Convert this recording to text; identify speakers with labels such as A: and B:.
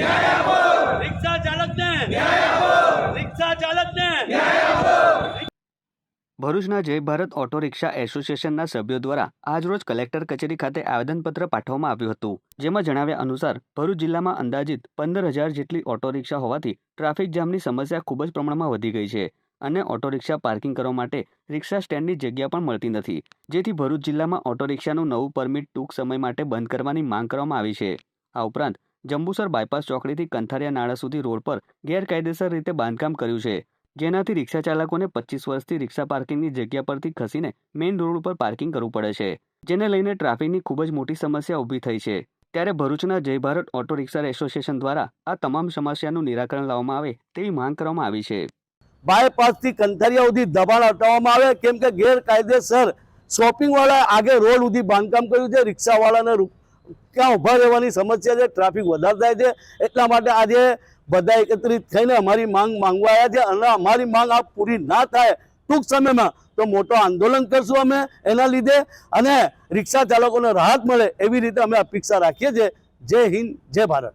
A: રિક્ષા ચાલકને. રિક્ષા ચાલકને.
B: ભરૂચના જય ભારત ઓટો રિક્ષા એસોસિએશનના સભ્યો દ્વારા આજરોજ કલેક્ટર કચેરી ખાતે આવેદનપત્ર પાઠવવામાં આવ્યું હતું. જેમાં જણાવ્યા અનુસાર ભરૂચ જિલ્લામાં અંદાજિત પંદર હજાર જેટલી ઓટો રિક્ષા હોવાથી ટ્રાફિક જામની સમસ્યા ખૂબ જ પ્રમાણમાં વધી ગઈ છે અને ઓટો રિક્ષા પાર્કિંગ કરવા માટે રિક્ષા સ્ટેન્ડની જગ્યા પણ મળતી નથી. જેથી ભરૂચ જિલ્લામાં ઓટો રિક્ષાનું નવું પરમિટ ટૂંક સમય માટે બંધ કરવાની માંગ કરવામાં આવી છે. આ ઉપરાંત જંબુસર બાયપાસ ચોકડીથી કંથારિયા નાળા સુધી રોડ પર ગેરકાયદેસર રીતે બાંધકામ કર્યું છે. જેનાથી રિક્ષા ચાલકોને પચીસ વર્ષથી રિક્ષા પાર્કિંગની જગ્યા પરથી ખસીને મેઇન રોડ ઉપર પાર્કિંગ કરવું પડે છે. જેને લઈને ટ્રાફિકની ખૂબ જ મોટી સમસ્યા ઊભી થઈ છે. ત્યારે ભરૂચના જય ભારત ઓટો રિક્ષા એસોસિએશન દ્વારા આ તમામ સમસ્યાનું નિરાકરણ લાવવામાં આવે તેવી માંગ કરવામાં આવી છે.
C: બાયપાસથી કંથારિયા સુધી દબાણ હટાવવામાં આવે, કેમ કે ગેરકાયદેસર શોપિંગ વાળા આગે રોડ સુધી બાંધકામ કર્યું છે. રિક્ષાવાળાને ક્યાં ઊભા રહેવાની સમસ્યા છે ટ્રાફિક વધારે થાય છે, એટલા માટે આજે બધા એકત્રિત થઈને અમારી માંગ માંગવા આવ્યા છે અને અમારી માંગ આ પૂરી ના થાય ટૂંક સમયમાં તો મોટો આંદોલન કરશું અમે એના લીધે અને રિક્ષા ચાલકોને રાહત મળે એવી રીતે અમે અપેક્ષા રાખીએ છીએ. જય હિન્દ, જય ભારત.